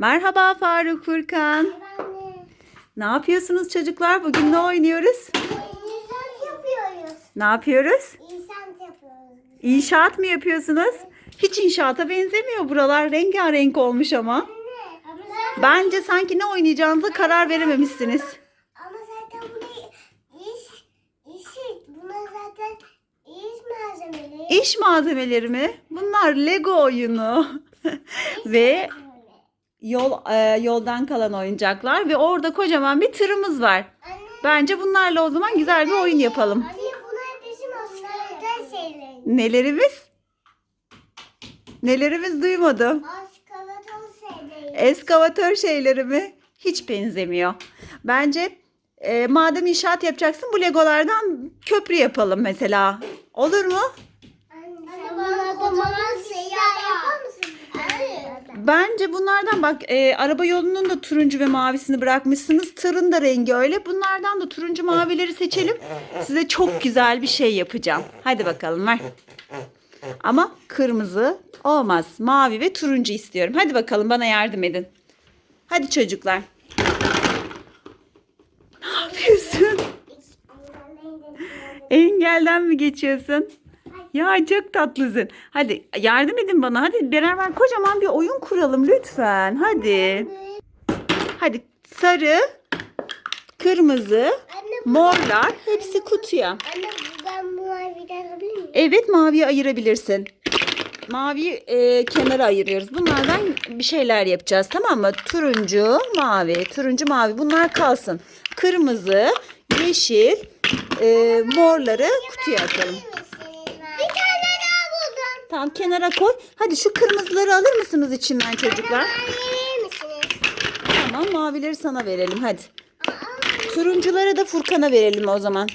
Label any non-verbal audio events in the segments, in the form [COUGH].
Merhaba Faruk Furkan. Anne, Ne yapıyorsunuz çocuklar? Bugün ne oynuyoruz? inşaat yapıyoruz. Ne yapıyoruz? İnşaat yapıyoruz. İnşaat mı yapıyorsunuz? Hiç inşaata benzemiyor buralar. Rengarenk olmuş ama. Bence sanki ne oynayacağınıza karar verememişsiniz. ama zaten bu ne? İş, işi, bunlar zaten iş malzemeleri. İş malzemeleri mi? Bunlar Lego oyunu. ve yol e, yoldan kalan oyuncaklar ve orada kocaman bir tırımız var. Anne, Bence bunlarla o zaman güzel bir oyun yapalım. anne bunlar bizim askıda şeyler. Nelerimiz? Nelerimiz duymadım. Askıda şeyler. Eskavatör şeyleri mi? Hiç benzemiyor. Bence e, madem inşaat yapacaksın bu legolardan köprü yapalım mesela. Olur mu? Anne, sen bana kocaman şeyler yapar mısın? Anne. Bence bunlardan bak e, araba yolunun da turuncu ve mavisini bırakmışsınız. Tırın da rengi öyle. Bunlardan da turuncu mavileri seçelim. Size çok güzel bir şey yapacağım. Hadi bakalım ver. Ama kırmızı olmaz. Mavi ve turuncu istiyorum. Hadi bakalım bana yardım edin. Hadi çocuklar. Ne yapıyorsun? Engelden mi geçiyorsun? Ya çok tatlısın. Hadi yardım edin bana. Hadi beraber kocaman bir oyun kuralım lütfen. Hadi. Hadi sarı, kırmızı, morlar hepsi kutuya. Anne ben bu bir alabilir miyim? Evet maviyi ayırabilirsin. Maviyi e, kenara ayırıyoruz. Bunlardan bir şeyler yapacağız tamam mı? Turuncu, mavi, turuncu, mavi bunlar kalsın. Kırmızı, yeşil, e, morları kutuya atalım. Bir tane daha buldum. Tamam kenara koy. Hadi şu kırmızıları alır mısınız içinden çocuklar? Verir misiniz? Tamam mavileri sana verelim hadi. Turuncuları da Furkan'a verelim o zaman.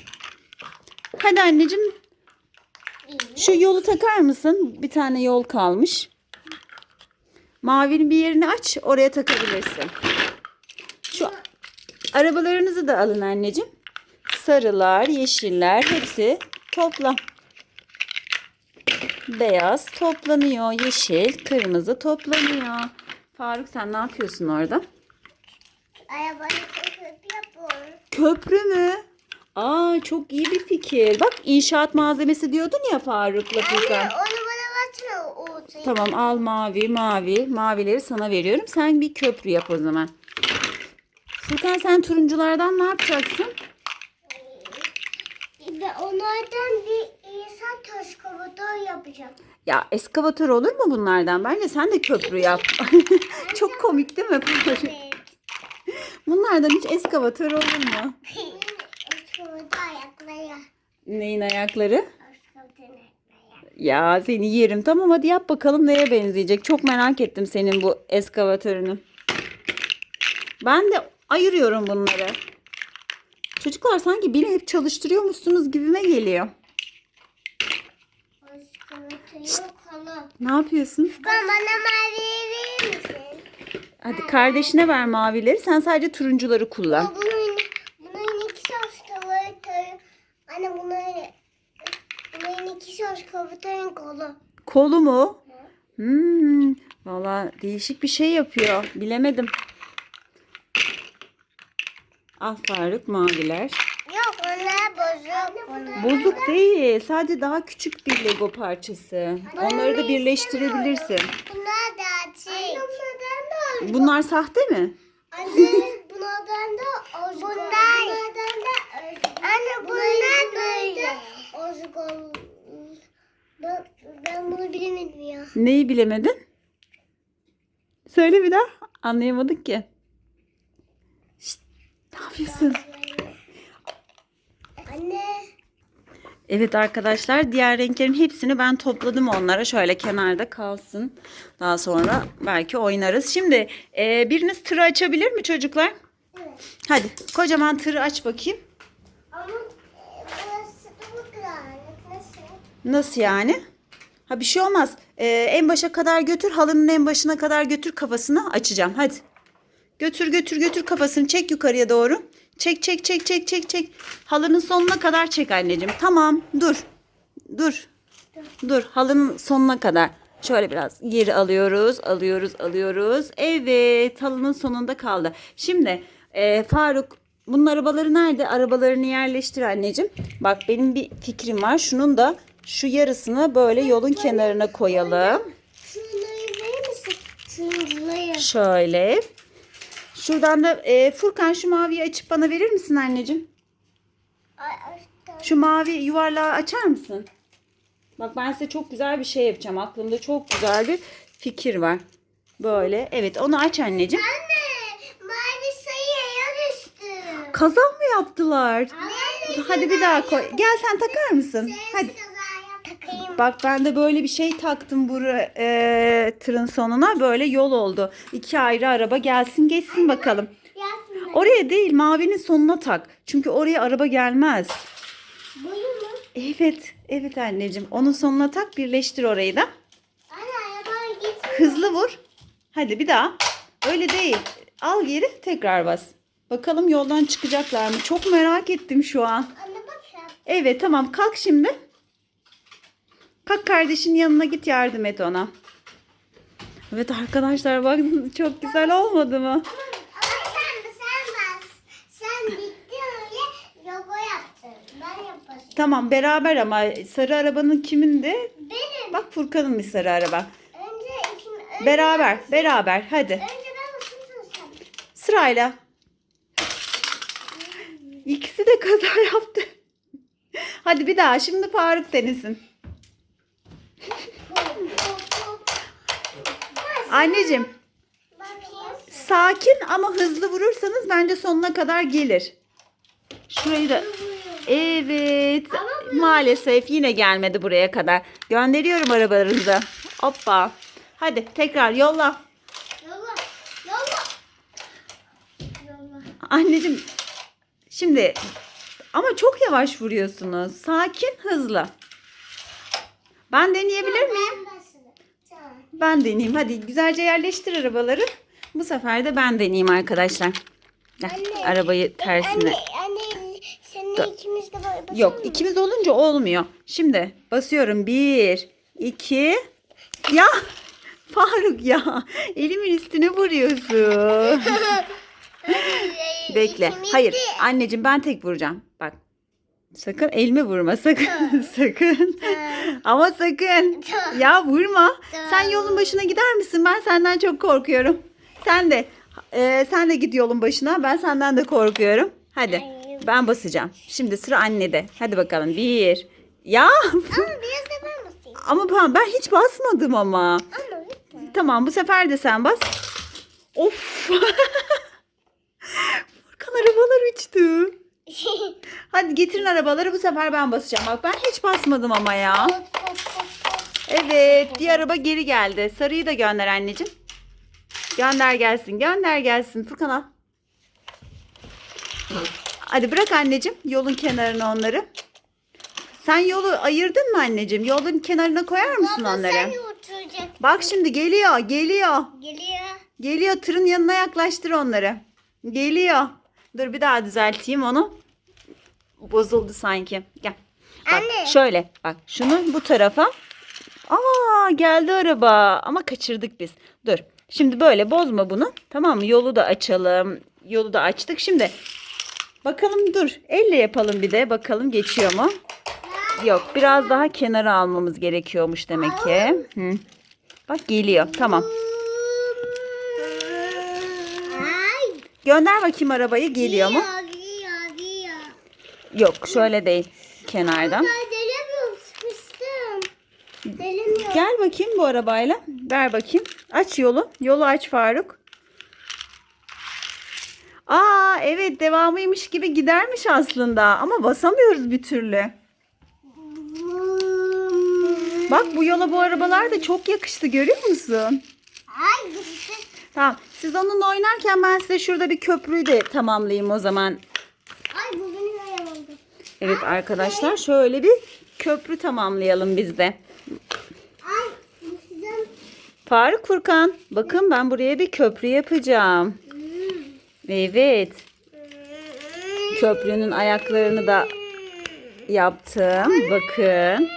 Hadi anneciğim şu yolu takar mısın? Bir tane yol kalmış. Mavinin bir yerini aç oraya takabilirsin. Şu arabalarınızı da alın anneciğim. Sarılar, yeşiller hepsi topla. Beyaz toplanıyor. Yeşil, kırmızı toplanıyor. Faruk sen ne yapıyorsun orada? Arabayı köpük yapıyorum. Köprü mü? Aa çok iyi bir fikir. Bak inşaat malzemesi diyordun ya Faruk'la Furkan. Anne onu bana o ortayı. Tamam al mavi mavi. Mavileri sana veriyorum. Sen bir köprü yap o zaman. Furkan sen turunculardan ne yapacaksın? Ve onlardan bir komutu yapacağım. Ya eskavatör olur mu bunlardan? Bence sen de köprü yap. [LAUGHS] [LAUGHS] çok komik değil mi? Evet. [LAUGHS] Bunlardan hiç eskavatör olur mu? Komutu ayakları. Neyin ayakları. Ya seni yerim. Tamam hadi yap bakalım neye benzeyecek. Çok merak ettim senin bu eskavatörünü. Ben de ayırıyorum bunları. Çocuklar sanki beni hep çalıştırıyormuşsunuz gibime geliyor. Ne yapıyorsun? Ben bana mavi verir misin? Hadi kardeşine ver mavileri. Sen sadece turuncuları kullan. Ama bunun, bunun iki saç komutu. Anne bunun, bunun iki saç komutunun kolu. Kolu mu? Hmm, Valla değişik bir şey yapıyor. Bilemedim. Al Faruk maviler. Yok onlar bozuk. Bozuk değil. Sadece daha küçük bir Lego parçası. Onları da birleştirebilirsin. Bunlar da açık. Anne bunlardan da Bunlar sahte mi? Anne bunlardan da Bunlar. Bunlardan da. Anne bunlar böyle. Ozuk ol. Ben, ben bunu bilemedim ya. Neyi bilemedin? Söyle bir daha. Anlayamadık ki. Şşt, ne yapıyorsun? Anne. Evet arkadaşlar diğer renklerin hepsini ben topladım onlara. Şöyle kenarda kalsın. Daha sonra belki oynarız. Şimdi e, biriniz tırı açabilir mi çocuklar? Evet. Hadi kocaman tırı aç bakayım. Ama e, burası bu. Nasıl? Nasıl yani? Ha bir şey olmaz. Ee, en başa kadar götür. Halının en başına kadar götür kafasını açacağım. Hadi. Götür götür götür kafasını çek yukarıya doğru. Çek çek çek çek çek çek. Halının sonuna kadar çek anneciğim. Tamam dur. Dur. Dur halının sonuna kadar. Şöyle biraz geri alıyoruz, alıyoruz, alıyoruz. Evet, halının sonunda kaldı. Şimdi e, Faruk, bunun arabaları nerede? Arabalarını yerleştir anneciğim. Bak benim bir fikrim var. Şunun da şu yarısını böyle yolun kenarına koyalım. Şöyle. Şuradan da e, Furkan şu maviyi açıp bana verir misin anneciğim? Şu mavi yuvarlağı açar mısın? Bak ben size çok güzel bir şey yapacağım. Aklımda çok güzel bir fikir var. Böyle. Evet onu aç anneciğim. Anne, mavi sayıya düştü. Kaza mı yaptılar? Anne, Hadi bir daha koy. Gel sen takar mısın? Hadi. Bak ben de böyle bir şey taktım bu e, tırın sonuna. Böyle yol oldu. İki ayrı araba gelsin geçsin bakalım. Yapma. Oraya değil mavinin sonuna tak. Çünkü oraya araba gelmez. Evet. Evet anneciğim. Onun sonuna tak birleştir orayı da. Hızlı vur. Hadi bir daha. Öyle değil. Al geri tekrar bas. Bakalım yoldan çıkacaklar mı? Çok merak ettim şu an. Anne bak ya. Evet tamam kalk şimdi. Kalk kardeşin yanına git yardım et ona. Evet arkadaşlar bak [LAUGHS] çok güzel olmadı mı? Ama sen, sen bas. Sen bitti öyle logo yaptın. Ben yapasın. Tamam beraber ama sarı arabanın kimindi? Benim. Bak Furkan'ın bir sarı araba. Önce ikim, önce, Beraber beraber hadi. önce ben sen. Sırayla. İkisi de kaza yaptı. Hadi bir daha şimdi Faruk denesin. Anneciğim Bakayım. sakin ama hızlı vurursanız bence sonuna kadar gelir. Şurayı da Evet. Maalesef yine gelmedi buraya kadar. Gönderiyorum arabalarınıza. Hoppa. Hadi tekrar yolla. Yolla. Yolla. Yolla. Anneciğim şimdi ama çok yavaş vuruyorsunuz. Sakin hızlı. Ben deneyebilir miyim? Ben deneyeyim. Hadi güzelce yerleştir arabaları. Bu sefer de ben deneyeyim arkadaşlar. Gel, Anne, arabayı tersine. Anne, anne seninle ikimiz de basalım Yok mı? ikimiz olunca olmuyor. Şimdi basıyorum. Bir, iki. Ya [LAUGHS] Faruk ya. Elimin üstüne vuruyorsun. [LAUGHS] Bekle. Hayır. Anneciğim ben tek vuracağım. Bak. Sakın elime vurma. Sakın. [LAUGHS] sakın. Ama sakın. Ya vurma. Sen yolun başına gider misin? Ben senden çok korkuyorum. Sen de. e, sen de git yolun başına. Ben senden de korkuyorum. Hadi. Ben basacağım. Şimdi sıra annede. Hadi bakalım. Bir. Ya. Ama [LAUGHS] biraz da ben basayım. ama ben, ben hiç basmadım ama. Ama lütfen. Tamam bu sefer de sen bas. Of. [LAUGHS] Furkan arabalar uçtu. Hadi getirin arabaları bu sefer ben basacağım. Bak ben hiç basmadım ama ya. Evet diğer araba geri geldi. Sarıyı da gönder anneciğim. Gönder gelsin gönder gelsin. Furkan al. Hadi bırak anneciğim yolun kenarına onları. Sen yolu ayırdın mı anneciğim? Yolun kenarına koyar mısın Baba onları? sen oturacaksın. Bak şimdi geliyor geliyor. Geliyor. Geliyor tırın yanına yaklaştır onları. Geliyor. Dur bir daha düzelteyim onu. Bozuldu sanki. Gel. Bak Anne. şöyle bak şunu bu tarafa. Aa geldi araba ama kaçırdık biz. Dur. Şimdi böyle bozma bunu. Tamam mı? Yolu da açalım. Yolu da açtık. Şimdi bakalım dur. Elle yapalım bir de. Bakalım geçiyor mu? Yok. Biraz daha kenara almamız gerekiyormuş demek ki. Hı. Bak geliyor. Tamam. Gönder bakayım arabayı. Geliyor mu? Yok şöyle değil. Kenardan. Delemiyorum, sıkıştım. Delemiyorum. Gel bakayım bu arabayla. Ver bakayım. Aç yolu. Yolu aç Faruk. Aa evet devamıymış gibi gidermiş aslında. Ama basamıyoruz bir türlü. Bak bu yola bu arabalar da çok yakıştı görüyor musun? Ay. Tamam. Siz onunla oynarken ben size şurada bir köprüyü de tamamlayayım o zaman. Ay bu benim ayağım oldu. Evet arkadaşlar şöyle bir köprü tamamlayalım biz de. Faruk Furkan bakın ben buraya bir köprü yapacağım. Evet. Köprünün ayaklarını da yaptım. Bakın.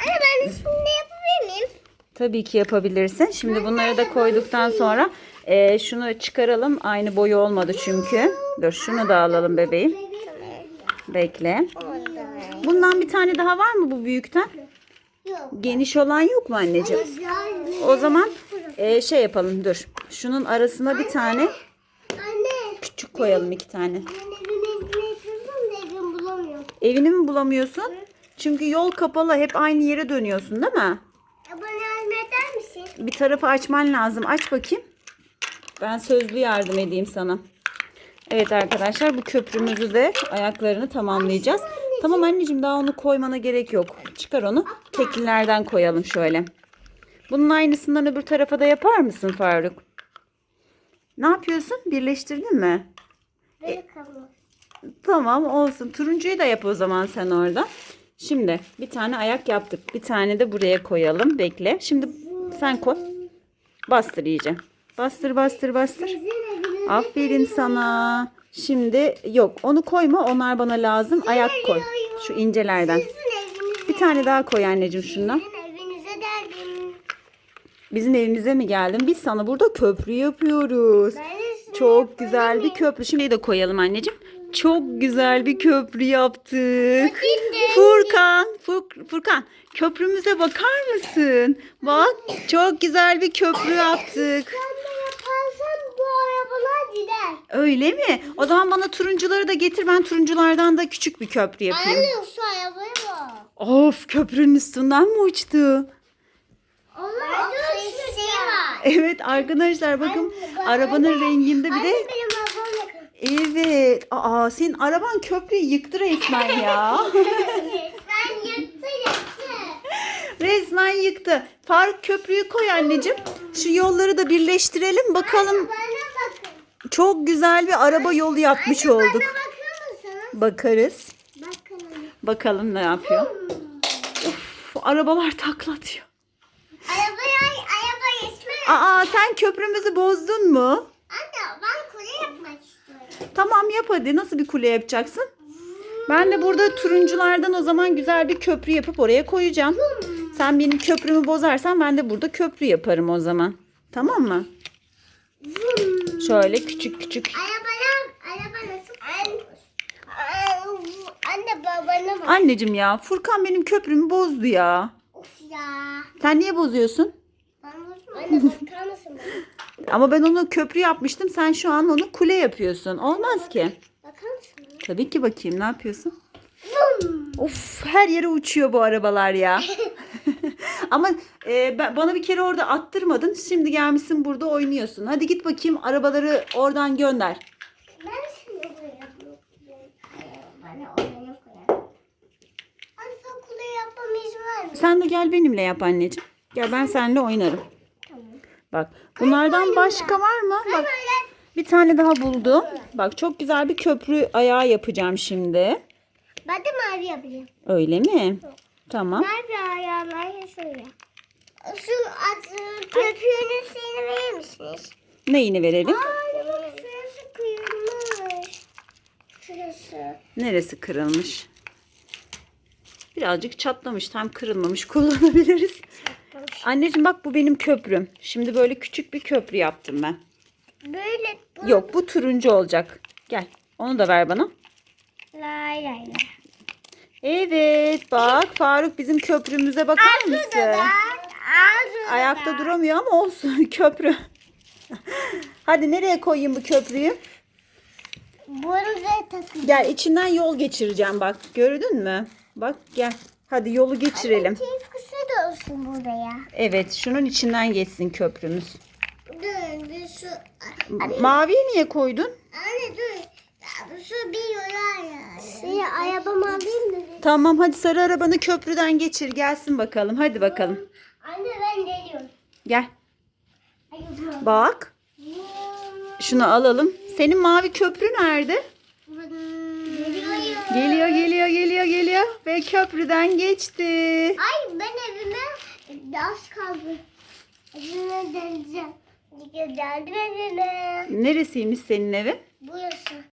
Anne ben de şunu da yapabilir miyim? Tabii ki yapabilirsin. Şimdi bunları da koyduktan sonra e, şunu çıkaralım. Aynı boyu olmadı çünkü. Dur şunu da alalım bebeğim. Bekle. Bundan bir tane daha var mı bu büyükten? Yok. Geniş olan yok mu anneciğim? O zaman e, şey yapalım dur. Şunun arasına bir tane küçük koyalım iki tane. Evini mi bulamıyorsun? Çünkü yol kapalı. Hep aynı yere dönüyorsun değil mi? Bir tarafı açman lazım. Aç bakayım. Ben sözlü yardım edeyim sana. Evet arkadaşlar bu köprümüzü de ayaklarını tamamlayacağız. Tamam anneciğim daha onu koymana gerek yok. Çıkar onu. Teklilerden koyalım şöyle. Bunun aynısından öbür tarafa da yapar mısın Faruk? Ne yapıyorsun? Birleştirdin mi? Kalmış. Tamam olsun. Turuncuyu da yap o zaman sen orada. Şimdi bir tane ayak yaptık. Bir tane de buraya koyalım. Bekle. Şimdi sen koy. Bastır iyice. Bastır bastır bastır. Aferin sana. Şimdi yok onu koyma. Onlar bana lazım. Ayak koy. Şu incelerden. Bir tane daha koy anneciğim şundan. Bizim evimize mi geldin? Biz sana burada köprü yapıyoruz. Çok güzel bir köprü. Şimdi de koyalım anneciğim. Çok güzel bir köprü yaptık. Furkan, Fur- Furkan köprümüze bakar mısın? Bak çok güzel bir köprü yaptık. Sen de yaparsan bu arabalar gider. Öyle mi? O zaman bana turuncuları da getir. Ben turunculardan da küçük bir köprü yapayım. Anne şu arabaya bak. Of köprünün üstünden mi uçtu? Onlar var. Evet arkadaşlar bakın arabanın renginde bir de Anne benim arabam yakın. Evet. Aa senin araban köprüyü yıktı resmen ya. [LAUGHS] ben yattı yattı. resmen yıktı. Faruk köprüyü koy anneciğim. Şu yolları da birleştirelim bakalım. Bana bakın. Çok güzel bir araba yolu yapmış Bana olduk. bakar mısınız? Bakarız. Bakın. Bakalım ne yapıyor. Uf, arabalar taklatıyor. Arabaya araba geçmez. Aa sen köprümüzü bozdun mu? Anne ben kule yapmak istiyorum. Tamam yap hadi. Nasıl bir kule yapacaksın? Ben de burada turunculardan o zaman güzel bir köprü yapıp oraya koyacağım. Sen benim köprümü bozarsan ben de burada köprü yaparım o zaman. Tamam mı? Şöyle küçük küçük. Arabalar, araba nasıl? Anne babana bak. Anneciğim ya Furkan benim köprümü bozdu ya. Of ya. Sen niye bozuyorsun? Anne bakar mısın bana? Ama ben onu köprü yapmıştım. Sen şu an onu kule yapıyorsun. Olmaz ki. Bakar mısın? Tabii ki bakayım ne yapıyorsun? Vum. Of her yere uçuyor bu arabalar ya. [LAUGHS] Ama e, ben- bana bir kere orada attırmadın. Şimdi gelmişsin burada oynuyorsun. Hadi git bakayım arabaları oradan gönder. Ben şimdi buraya Bana oraya koyalım. Anne yapmama izin ver mi? Sen de gel benimle yap anneciğim. Gel ben seninle oynarım. Tamam. Bak bunlardan başka var mı? Bak bir tane daha buldum. Bak çok güzel bir köprü ayağı yapacağım şimdi. Ben de mavi yapayım. Öyle mi? Tamam. Mavi ayağlar şöyle. Şu atı köpüğünün şeyini verir misiniz? Neyini verelim? Aa şurası kıyılmış. Şurası. Neresi kırılmış? Birazcık çatlamış. Tam kırılmamış. [LAUGHS] Kullanabiliriz. Anneciğim bak bu benim köprüm. Şimdi böyle küçük bir köprü yaptım ben. Böyle bu. Yok bu turuncu olacak. Gel. Onu da ver bana. Lay lay lay. Evet bak Faruk bizim köprümüze bakar mısın? Ağzı Ayakta duramıyor ama olsun [LAUGHS] köprü. Hadi nereye koyayım bu köprüyü? Buraya takın. Gel içinden yol geçireceğim bak. Gördün mü? Bak gel. Hadi yolu geçirelim. Keyif kısa da olsun buraya. Evet şunun içinden geçsin köprümüz. Dur bir şu. Anne, Maviyi niye koydun? anne dur. Şu bir yola ya. Şey arabamı alayım mı? Tamam hadi sarı arabanı köprüden geçir gelsin bakalım. Hadi bakalım. Gel. Bak. Şunu alalım. Senin mavi köprü nerede? Geliyor geliyor geliyor geliyor. Ve köprüden geçti. Ay ben evime az kaldı. Evime geleceğim. Geldim evime. Neresiymiş senin evin? Burası.